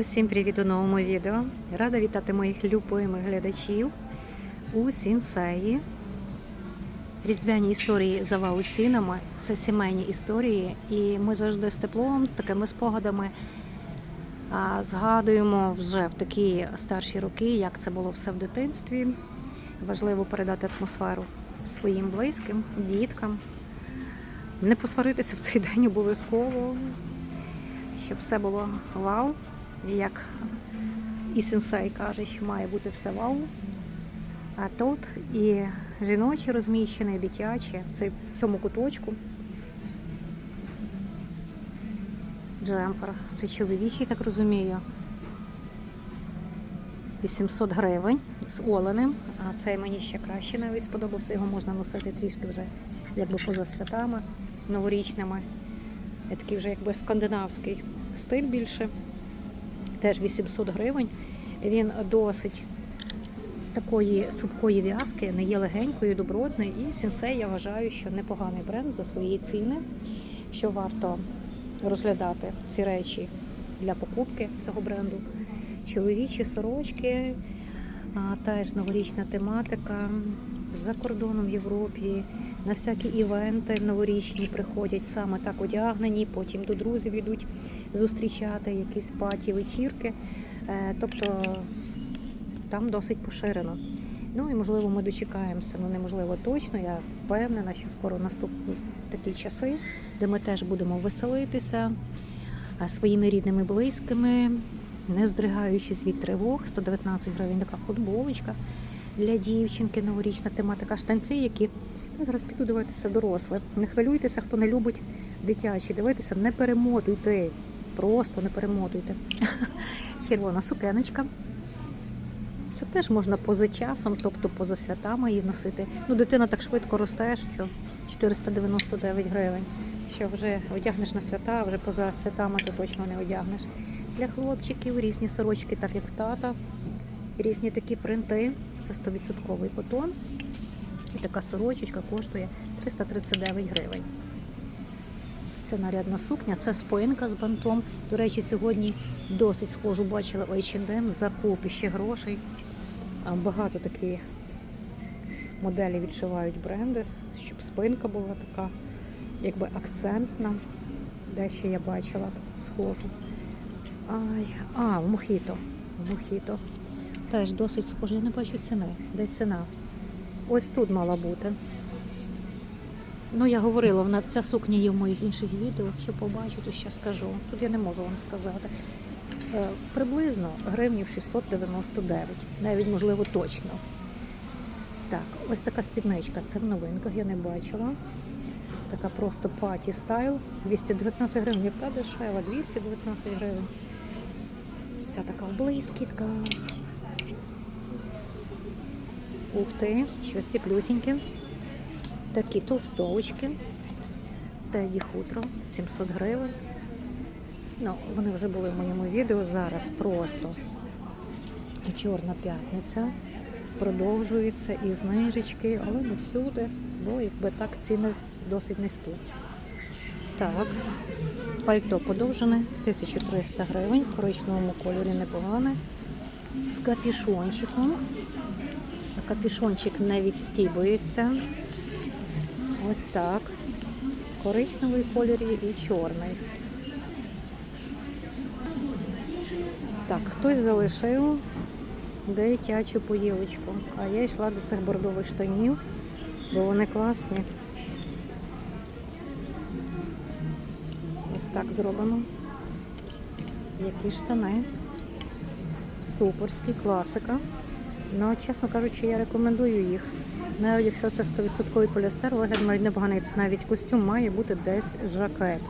Усім привіт у новому відео. Рада вітати моїх любимих глядачів у Сінсеї. Різдвяні історії за вау-цінами це сімейні історії, і ми завжди з теплом, такими спогадами згадуємо вже в такі старші роки, як це було все в дитинстві. Важливо передати атмосферу своїм близьким, діткам. Не посваритися в цей день обов'язково, щоб все було вау. Як і сенсей каже, що має бути все вау. А тут і жіночі розміщені, і дитячі в цьому куточку. Джемпер. Це чоловічий, так розумію. 800 гривень з оленем, а цей мені ще краще навіть сподобався. Його можна носити трішки вже якби поза святами новорічними. Е, Такий вже якби скандинавський стиль більше. Теж 800 гривень. Він досить такої цупкої в'язки, не є легенькою, добротний. І сенсей я вважаю, що непоганий бренд за свої ціни, що варто розглядати ці речі для покупки цього бренду. Чоловічі сорочки, теж новорічна тематика. За кордоном в Європі на всякі івенти новорічні приходять саме так одягнені, потім до друзів йдуть зустрічати якісь паті, вечірки. Е, Тобто там досить поширено. Ну і можливо ми дочекаємося, ну неможливо точно. Я впевнена, що скоро наступні такі часи, де ми теж будемо веселитися своїми рідними, близькими, не здригаючись від тривог. 119 гривень така футболочка для дівчинки, новорічна тематика штанці, які я зараз піду дивитися доросле. Не хвилюйтеся, хто не любить дитячі. Дивитися, не перемотуйте. Просто не перемотуйте. Червона сукеночка. Це теж можна поза часом, тобто поза святами її носити. Ну, дитина так швидко росте, що 499 гривень. Що вже одягнеш на свята, а вже поза святами ти точно не одягнеш. Для хлопчиків різні сорочки, так як в тата, різні такі принти. Це 100% котон. І така сорочечка коштує 339 гривень. Це нарядна сукня, це спинка з бантом. До речі, сьогодні досить схожу бачила H&M за купіще грошей. Багато такі моделі відшивають бренди, щоб спинка була така, якби акцентна. Де ще я бачила схожу. Ай, а. В Мохіто. Теж досить схоже. Я не бачу ціни. Де ціна? Ось тут мала бути. Ну, я говорила, вона ця сукня є в моїх інших відео. Якщо побачу, то ще скажу. Тут я не можу вам сказати. Е, Приблизно гривнів 699, навіть можливо точно. Так, ось така спідничка. Це в новинках, я не бачила. Така просто паті стайл. 219 гривень. Яка дешева? 219 гривень. Вся така блискітка. Ух ти, щось теплюсіньке. Такі толстовочки. Теді хутро 700 гривень. Ну, вони вже були в моєму відео. Зараз просто Чорна п'ятниця. Продовжується і знижечки, але не всюди, бо якби так ціни досить низькі. Так, пальто подовжене, 1300 гривень, в коричневому кольорі непогане. З капішончиком. Капішончик не відстібується. Ось так. Коричневий кольорі і чорний. Так, хтось залишив дитячу поїлочку. А я йшла до цих бордових штанів, бо вони класні. Ось так зроблено. Які штани. Суперські, класика. Ну, чесно кажучи, я рекомендую їх. Навіть якщо це 100% поліестер, вигляд мають непоганий. Це навіть костюм має бути десь жакет.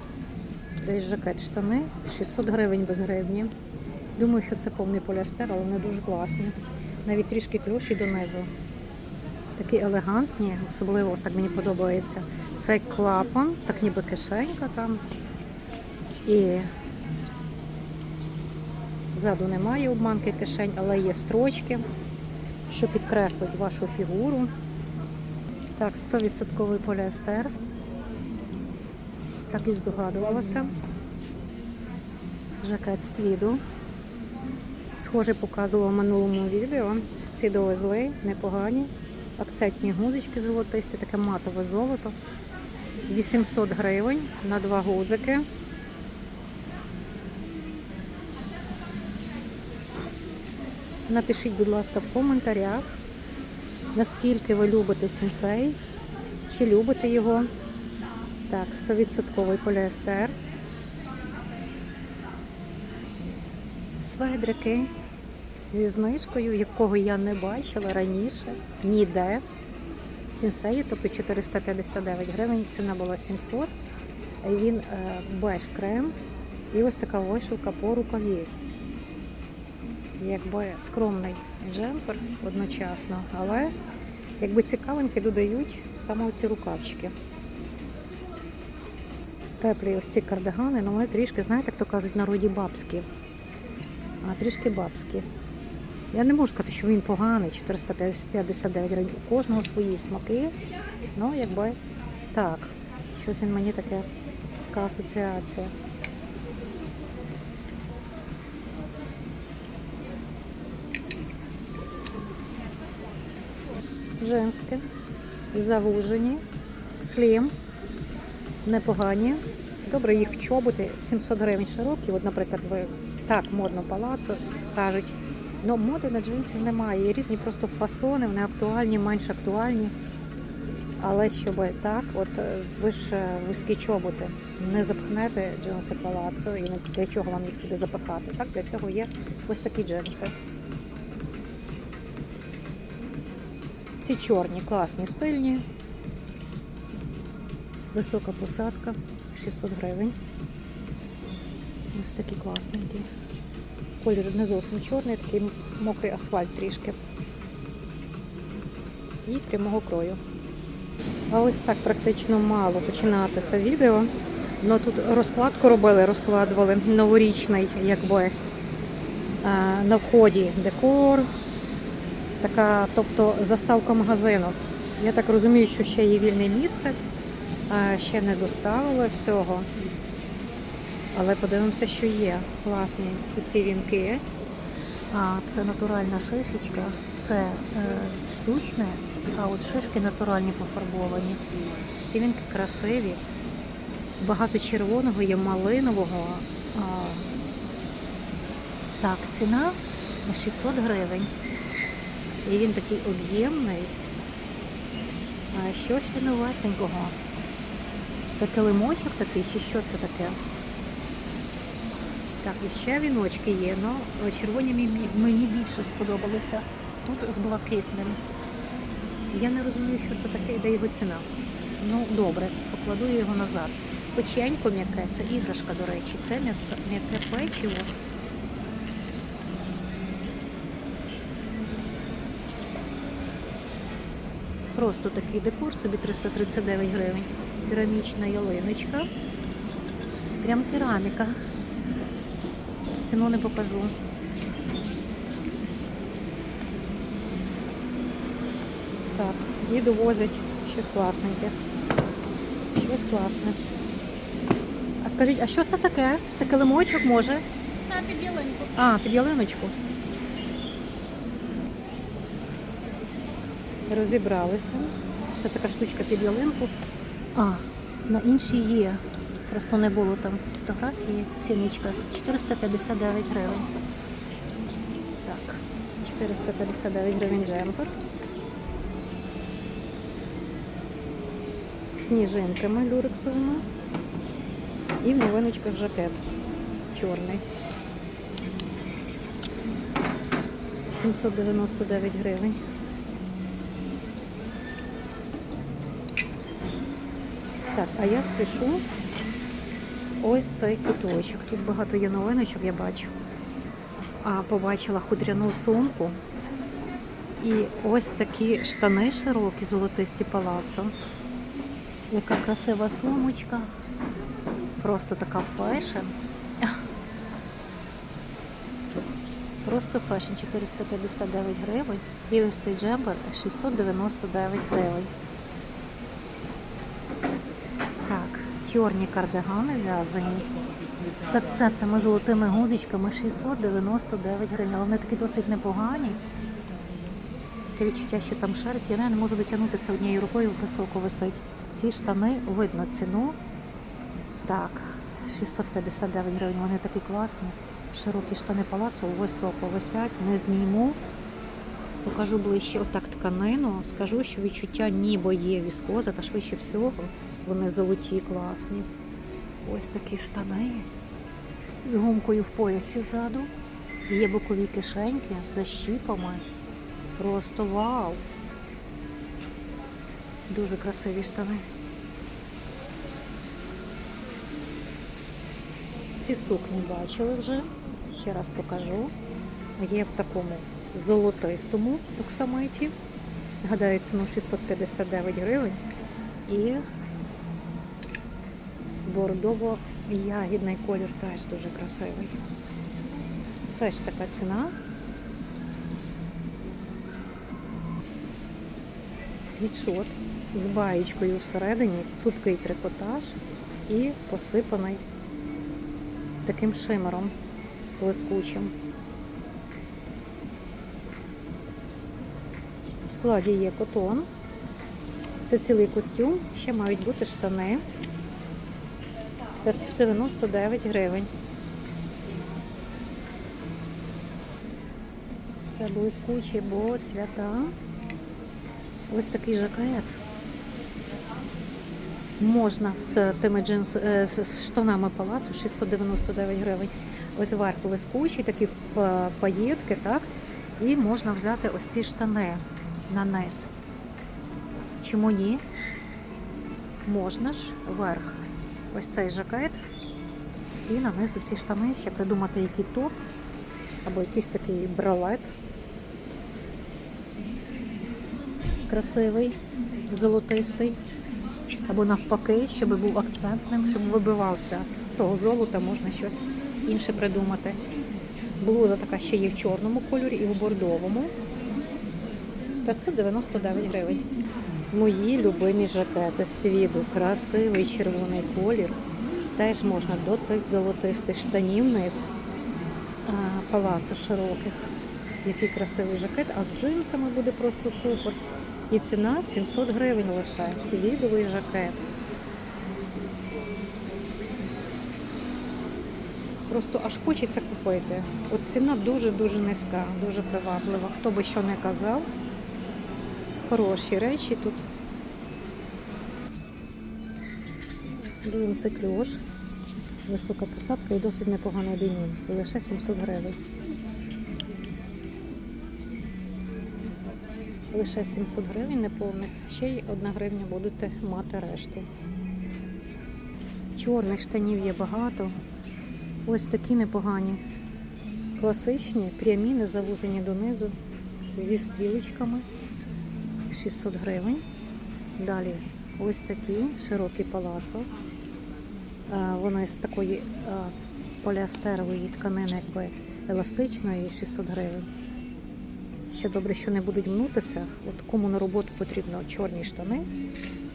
Десь жакет штани 600 гривень без гривні. Думаю, що це повний поліестер, але вони дуже класні. Навіть трішки клюші донизу. Такі елегантні, особливо так мені подобається. Це клапан, так ніби кишенька там. І ззаду немає обманки кишень, але є строчки, що підкреслить вашу фігуру. Так, 100% поліестер. Так і здогадувалася. Жакет з твіду. Схоже, показувала в минулому відео. Ці довезли, непогані. Акцентні гузички золотисті, таке матове золото. 800 гривень на два гудзики. Напишіть, будь ласка, в коментарях, наскільки ви любите сенсей, чи любите його. Так, 100% поліестер. Сведрики зі знижкою, якого я не бачила раніше, ніде. В сінсеї, тобто 459 гривень, ціна була 700. І Він е, беж крем і ось така вишивка по рукаві. Якби скромний джемпер одночасно, але якби цікавинки додають саме ці рукавчики. Теплі ось ці кардигани, але вони трішки, знаєте, як то кажуть, в народі бабські. А трішки бабські. Я не можу сказати, що він поганий, 459 гривень. У кожного свої смаки. Ну, якби так. Щось він мені таке, така асоціація. Женське, завужені, слім, непогані. Добре, їх в чоботи 700 гривень широкі. От, наприклад, ви так модно палацо кажуть. Ну, моди на джинсів немає. Є різні просто фасони, вони актуальні, менш актуальні. Але щоб так, от е, ви ж е, вузькі чоботи не запхнете джинси палацо, і для чого вам їх туди запихати. Так, для цього є ось такі джинси. Ці чорні, класні, стильні. Висока посадка, 600 гривень. Ось такі класненькі. Колір не зовсім чорний, такий мокрий асфальт трішки. І прямого крою. А ось так практично мало починатися відео. Ну тут розкладку робили, розкладували новорічний, якби е, на вході декор. Така, тобто заставка магазину. Я так розумію, що ще є вільне місце, ще не доставили всього. Але подивимося, що є. Класні ці вінки. А, це натуральна шишечка, це е, штучне, а от шишки натуральні пофарбовані. Ці вінки красиві. Багато червоного є малинового. А, так, ціна на 600 гривень. І він такий об'ємний. А що ще новесенького? Це килимочок такий, чи що це таке? Так, і ще віночки є, але червоні мені- більше сподобалися. Тут з блакитним. Я не розумію, що це таке і де його ціна. Ну, добре, покладу його назад. Печенько м'яке, це іграшка, до речі, це м'яке печиво. Просто такий декор, собі 339 гривень. Керамічна ялиночка. Прям кераміка. Ціну не покажу. Так, і довозять щось класненьке. Щось класне. А скажіть, а що це таке? Це килимочок може? Це під ялинку. А, під ялиночку. Розібралися. Це така штучка під ялинку. А, на іншій є. Просто не було там фотографії. Ціничка 459 гривень. Так, 459 гривень джемпер. Сніжинками люрексовими. І в новиночках жакет чорний. 799 гривень. Так, а я спішу ось цей куточок. Тут багато є новиночок, я бачу. А побачила худряну сумку. І ось такі штани широкі, золотисті палацо. Яка красива сумочка. Просто така фешн. Просто фешн 459 гривень. І ось цей джемпер 699 гривень. Так, чорні кардигани в'язані. з акцентними золотими гузичками 699 гривень. Але вони такі досить непогані. Таке відчуття, що там шерсть, я не можу дотягнутися однією рукою високо висить. Ці штани видно ціну. Так, 659 гривень. Вони такі класні. Широкі штани палацу високо висять, не зніму. Покажу ближче отак тканину. Скажу, що відчуття ніби є віскоза, та швидше всього вони золоті, класні. Ось такі штани з гумкою в поясі ззаду. Є бокові кишеньки з защіпами. Просто вау! Дуже красиві штани. Ці сукні бачили вже. Ще раз покажу. Є в такому золотистому оксамиті. Гадаю, ціну 659 гривень. І бордово-ягідний колір теж дуже красивий. Теж така ціна. Світшот з баєчкою всередині, цупкий трикотаж і посипаний таким шимером блискучим. В складі є котон. Це цілий костюм, ще мають бути штани. 599 гривень. Все блискуче, бо свята. Ось такий жакет. Можна з тими джинс е, з- штанами палацу 699 гривень. Ось верх блискучий, такі па- паєтки, так? І можна взяти ось ці штани на низ. Чому ні? Можна ж верх. Ось цей жакет. І на низ ці штани ще придумати який топ або якийсь такий бралет. Красивий, золотистий. Або навпаки, щоб був акцентним, щоб вибивався з того золота, можна щось інше придумати. Блуза така ще є в чорному кольорі і в бордовому. 599 гривень. Мої любимі жакети з твіду. Красивий червоний колір. Теж можна до тих золотистих штанів вниз а, палацу широких. Який красивий жакет, а з джинсами буде просто супер. І ціна 700 гривень лише. Твідовий жакет. Просто аж хочеться купити. От ціна дуже-дуже низька, дуже приваблива. Хто би що не казав. Хороші речі тут. Джинси кльош. Висока посадка і досить непоганий денім. Лише 700 гривень. Лише 700 гривень неповних. Ще й 1 гривня будете мати решту. Чорних штанів є багато. Ось такі непогані. Класичні, прямі, не завужені донизу, зі стрілочками. 600 гривень. Далі ось такі широкі палацо. Е, Вони з такої е, поліастерової тканини, якби еластичної, 600 гривень. Ще добре, що не будуть мнутися. От кому на роботу потрібно чорні штани,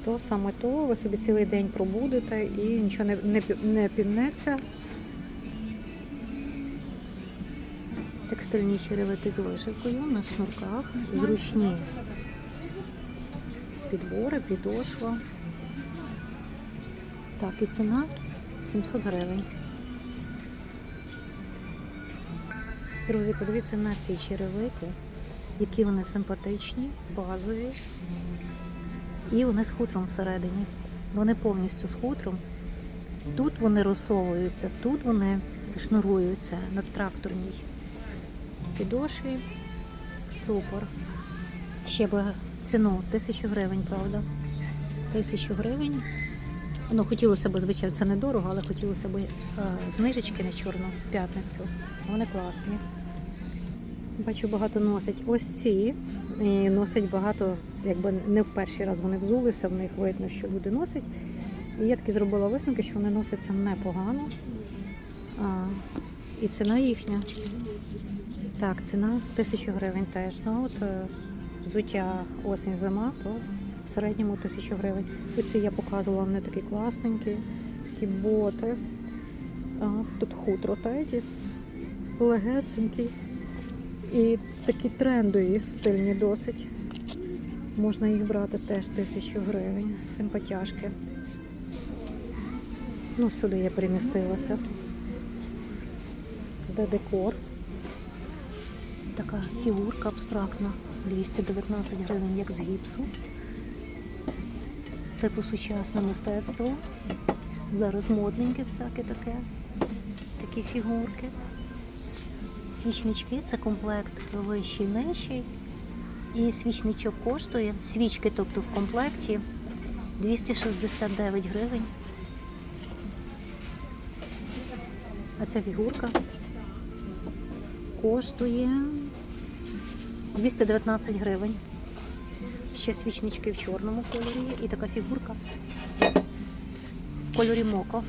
то саме то ви собі цілий день пробудете і нічого не, не, не півнеться. Текстильні черевики з вишивкою на шнурках, зручні підбори, підошва. Так, і ціна 700 гривень. Друзі, подивіться на ці черевики, які вони симпатичні, базові. І вони з хутром всередині. Вони повністю з хутром. Тут вони розсовуються, тут вони шнуруються на тракторній підошві. Супер. Ще би ціну тисячу гривень, правда? Тисячу гривень. Ну, хотілося б, звичайно, це недорого, але хотілося б е, знижечки на чорну п'ятницю. Вони класні. Бачу, багато носять ось ці. І носять багато, якби не в перший раз вони взулися, в них видно, що люди носять. І я таки зробила висновки, що вони носяться непогано. А, і ціна їхня. Так, ціна тисячу гривень теж. Ну, от, е, взуття осінь зима, то в середньому тисячу гривень. Оці я показувала, вони такі класненькі, такі боти. Ага, тут хутро теді. Легесенький. І такі трендові, стильні досить. Можна їх брати теж тисячу гривень. Симпатяшки. Ну, сюди я перемістилася. Де декор. Така фігурка абстрактна. 219 гривень, як з гіпсу. Типу сучасне мистецтво. Зараз модненьке всяке таке. Такі фігурки. Свічнички це комплект вищий, нижчий. І свічничок коштує, свічки, тобто в комплекті 269 гривень. А ця фігурка коштує 219 гривень. Ще свічнички в чорному кольорі. І така фігурка в кольорі моко.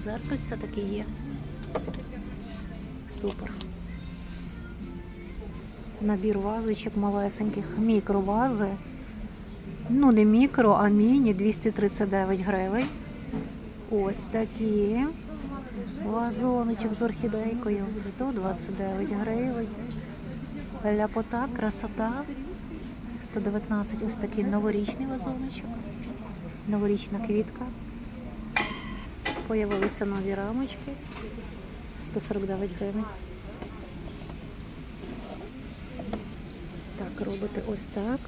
Дзеркальце таке є. Супер. Набір вазочок малесеньких, мікровази. Ну, не мікро, а міні 239 гривень. Ось такі. Вазоночок з орхідейкою 129 гривень. Ляпота, красота. 119 ось такий новорічний вазоночок. Новорічна квітка. Появилися нові рамочки. 149 гривень. Так, робите ось так.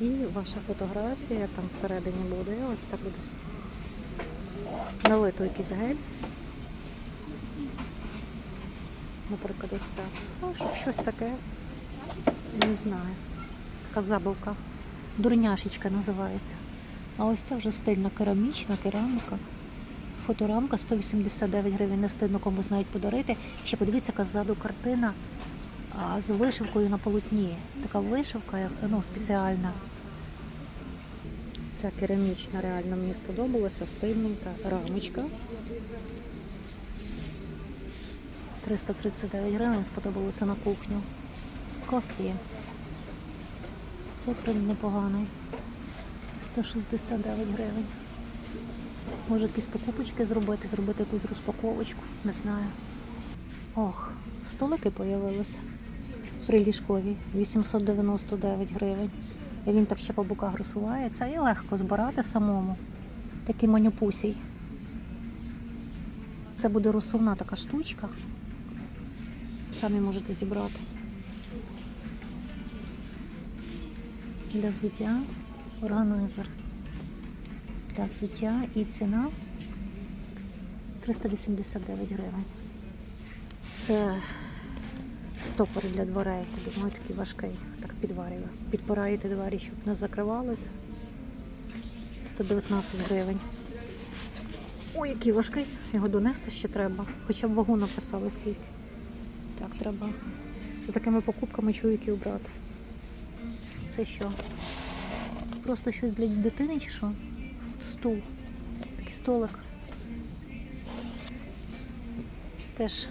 І ваша фотографія там всередині буде. Ось так буде. Налито якийсь гель. Наприклад, ось так. Ну, щоб щось таке, не знаю. Така забавка. Дурняшечка називається. А ось ця вже стильна керамічна кераміка. Фоторамка 189 гривень. Не стидно комусь навіть подарити. Ще подивіться, яка ззаду картина а, з вишивкою на полотні. Така вишивка, ну, спеціальна. Ця керамічна реально мені сподобалася, стильненька рамочка. 339 гривень сподобалося на кухню. Кофі. Це прям непоганий. 169 гривень. Може якісь покупочки зробити, зробити якусь розпаковочку, не знаю. Ох, столики появилися при ліжковій 899 гривень. І він так ще по боках розсувається і легко збирати самому. Такий манюпусій. Це буде розсувна така штучка. Самі можете зібрати. Для взуття органайзер. Для взуття і ціна 389 гривень. Це стопор для дверей. Думаю, такий важкий. Так підварює. Підпираєте двері, щоб не закривалися. 119 гривень. Ой, який важкий. Його донести ще треба. Хоча б вагу написали скільки. Треба за такими покупками чоловіків брати. Це що? Просто щось для дитини чи що? Стул. Такий столик. Теж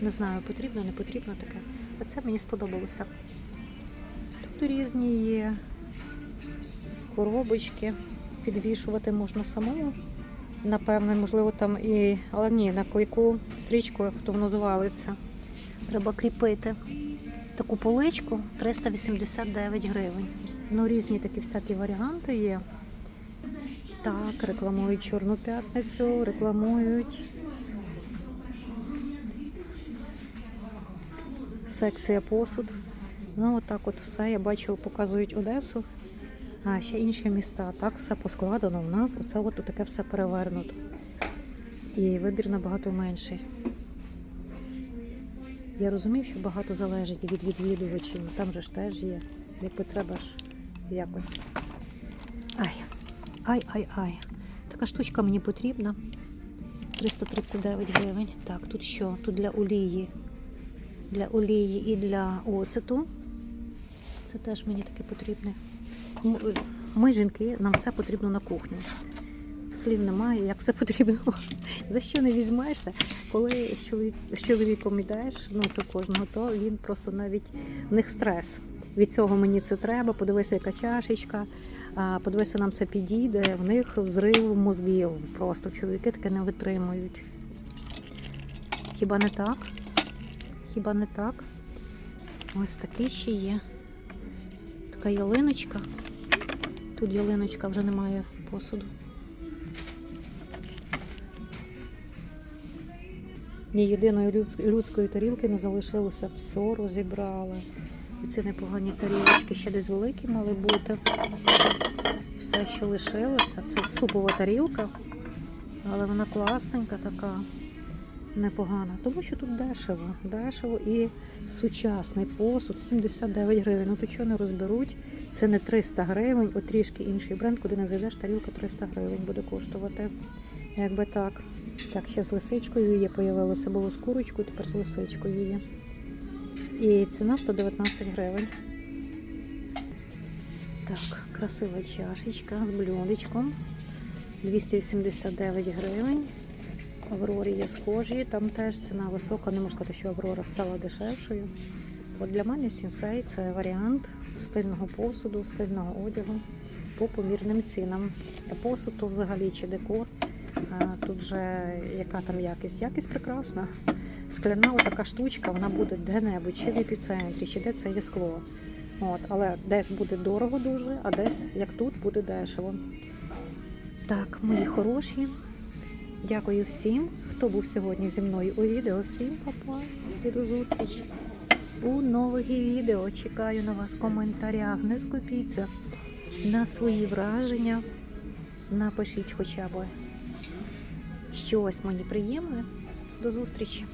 не знаю, потрібно, не потрібно таке. А це мені сподобалося. Тут різні є коробочки. Підвішувати можна самому. Напевне, можливо, там і. Але ні, на клейку стрічку, як то воно звалиться. Треба кріпити. Таку поличку 389 гривень. Ну, різні такі всякі варіанти є. Так, рекламують Чорну п'ятницю, рекламують секція посуд. Ну, отак от все. Я бачу, показують Одесу, а ще інші міста. Так все поскладено в нас. Оце от таке все перевернуто. І вибір набагато менший. Я розумію, що багато залежить від відвідувачів, ну, там же ж теж є. Якби треба ж якось. Ай, ай, ай, ай. Така штучка мені потрібна. 339 гривень. Так, тут що? Тут для олії. Для олії і для оцету. Це теж мені таке потрібне. Ми, жінки, нам все потрібно на кухню. Слів немає, як все потрібно. За що не візьмешся, коли з чоловіком йдеш, ну це кожного, то він просто навіть в них стрес. Від цього мені це треба. Подивися, яка чашечка. Подивися, нам це підійде. В них взрив мозгів. Просто чоловіки таке не витримують. Хіба не так? Хіба не так? Ось такий ще є. Така ялиночка. Тут ялиночка вже немає посуду. Ні єдиної людської тарілки не залишилося, все розібрали. І ці непогані тарілочки ще десь великі мали бути. Все, що лишилося, це супова тарілка, але вона класненька така, непогана. Тому що тут дешево, дешево і сучасний посуд 79 гривень. Ну то чого не розберуть? Це не 300 гривень, от трішки інший бренд, куди не зайдеш, тарілка 300 гривень буде коштувати. Якби так. Так, ще з лисичкою є, появилося було з курочкою, тепер з лисичкою є. І ціна 119 гривень. Так, красива чашечка з блюдечком. 289 гривень. Аврорі є схожі, там теж ціна висока, не можу сказати, що Аврора стала дешевшою. От для мене сінсей це варіант стильного посуду, стильного одягу по помірним цінам. А посуд то взагалі чи декор. Тут вже яка там якість? Якість прекрасна. Скляна така штучка, вона буде де-небудь, чи в епіцентрі, чи де це є скло. От, але десь буде дорого дуже, а десь, як тут, буде дешево. Так, мої хороші. Дякую всім, хто був сьогодні зі мною у відео. Всім папа і до зустрічі у нових відео. Чекаю на вас в коментарях. Не скупіться на свої враження. Напишіть хоча б щось мені приємне. До зустрічі!